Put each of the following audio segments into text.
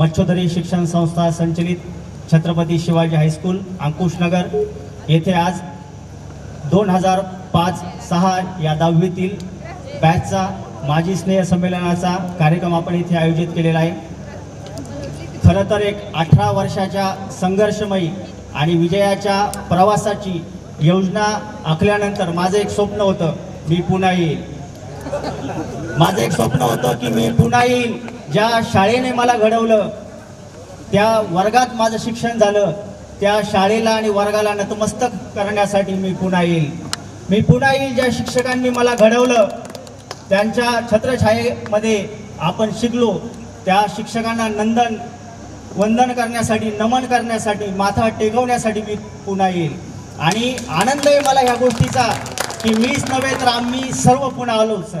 मच्छोदरी शिक्षण संस्था संचलित छत्रपती शिवाजी हायस्कूल अंकुशनगर येथे आज दोन हजार पाच सहा या दहावीतील बॅचचा माजी स्नेह संमेलनाचा कार्यक्रम आपण इथे आयोजित केलेला आहे. खरं तर एक अठरा वर्षाच्या संघर्षमयी आणि विजयाच्या प्रवासाची योजना आखल्यानंतर माझं एक स्वप्न होतं मी पुन्हा येईल माझं एक स्वप्न होतं की मी पुन्हा येईल ज्या शाळेने मला घडवलं त्या वर्गात माझं शिक्षण झालं त्या शाळेला आणि वर्गाला नतमस्तक करण्यासाठी मी पुन्हा येईल. मी पुन्हा येईल ज्या शिक्षकांनी मला घडवलं त्यांच्या छत्रछायेमध्ये आपण शिकलो त्या शिक्षकांना नंदन वंदन करण्यासाठी नमन करण्यासाठी माथा टेकवण्यासाठी मी पुन्हा येईल. आणि आनंद आहे मला ह्या गोष्टीचा की मीच नव्हे तर आम्ही सर्व पुन्हा आलो सर.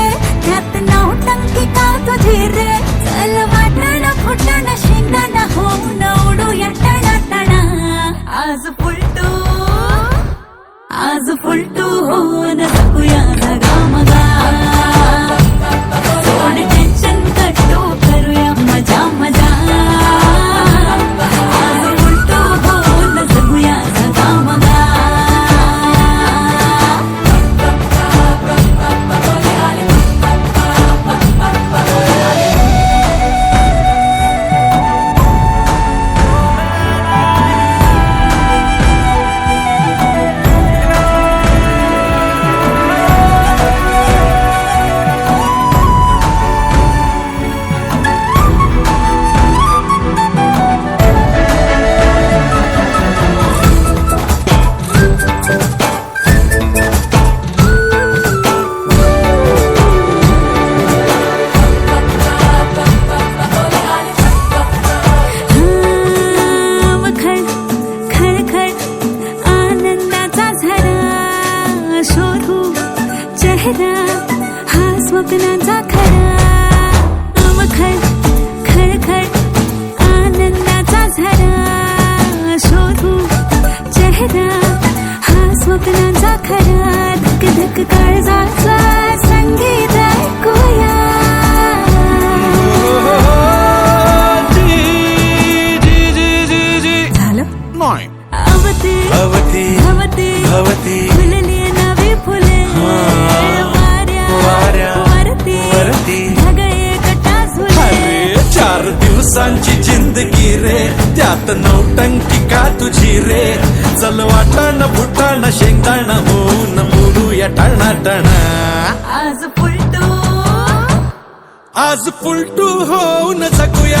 खरा धक धक काळजाचा संगीत ऐकूया. जी जी जी जी जी झालं? नाही. अवती भवती भवती भवती फुलली नवी फुले. वाऱ्या वाऱ्या वरती वरती. ढगळे झुले अरे चार दिवसांची नौटंकी का तुझी रे? चल वाटाण फुटाण शेंगदाण होऊन मुडूया टाणा टाणा आज फुलटू. आज पुलटू होऊन जगूया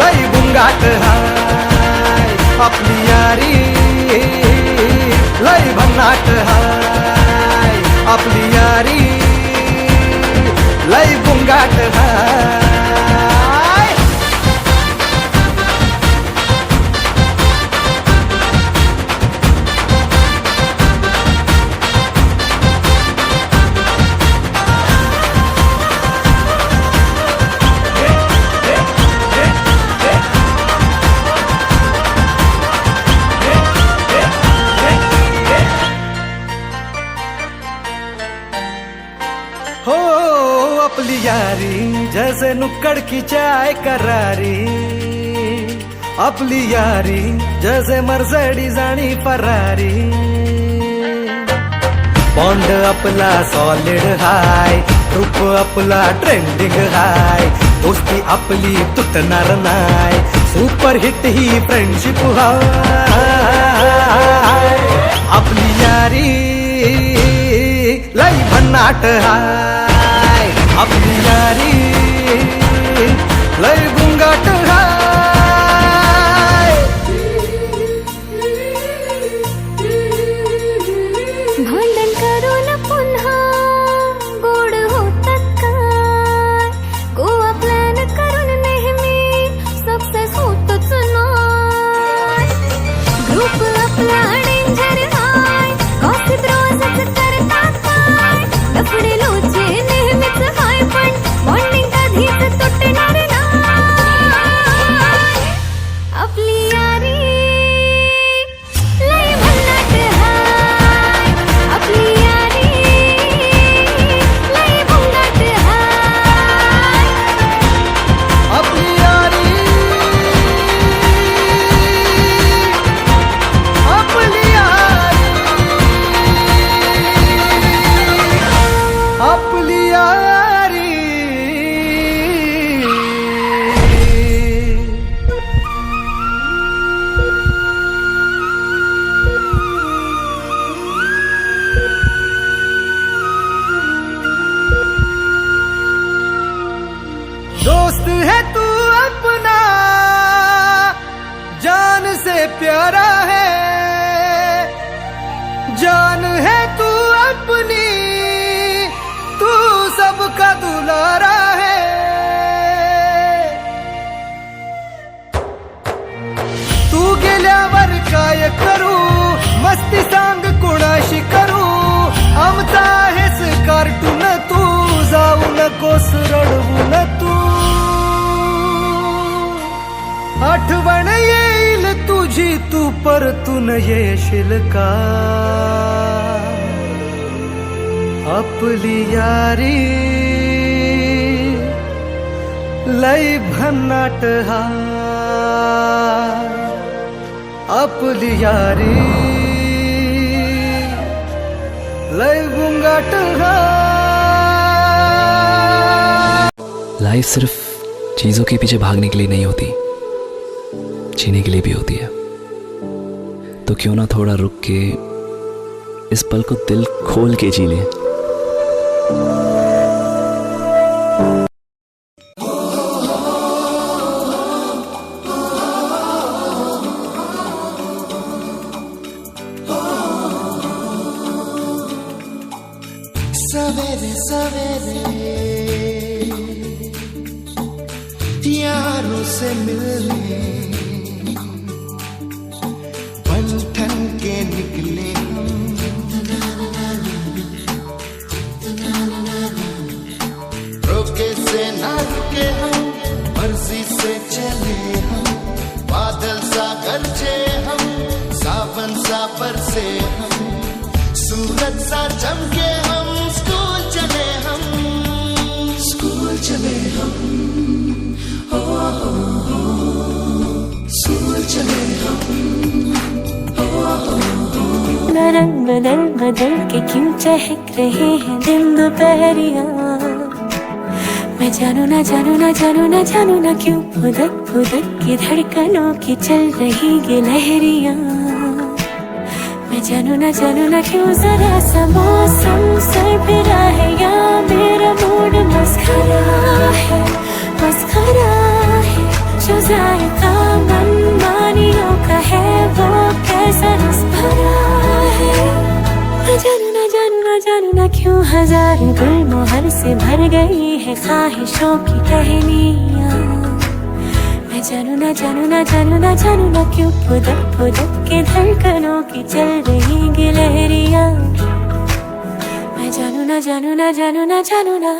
लई बुंगाट हाय आपली यारी लडकीच्या आय करारी आपली यारी जसे मरसडी जाणी परारी बॉन्ड आपला सॉलिड हाय रूप आपला ट्रेंडिंग हाय दोस्ती आपली तुटणार नाय सुपर हिट ही फ्रेंडशिप हाय आपली यारी लई भन्नाट हाय आपली यारी लई गुंगाट आठवण येईल तुझी, तू परतून येशील का आपली यारी लय भन्नाट हा आपली यारी लय गुंगाट हा लाइफ सिर्फ़ चीज़ों के पीछे भागने के लिए नहीं होती। जीने के लिए भी होती है। तो क्यों ना थोड़ा रुक के इस पल को दिल खोल के जी लें। सवेरे सवेरे यारों से मिलने। निकले हम। रोके से ना रुके हम, मर्ज़ी से चले हम। बादल सा गरजे हम, सावन सा बरसे हम। सूरज सा चमके रंग बदल बदल के क्यों चहक रहे हैं दिन दोपहरिया? मैं जानू ना जानू ना जानू ना जानू ना क्यों फुदक फुदक के धड़कनों की चल रही ये लहरिया? मैं जानू ना जानू ना क्यों जरा सा मौसम सरफिरा से भर गई है ख्वाहिशों की टहनिया मैं जानू ना जानू ना जानू ना जानू ना क्यों फुदक फुदक के धड़कनों की चल रही गिलहरिया। मैं जानू ना जानू ना जानू ना जानू ना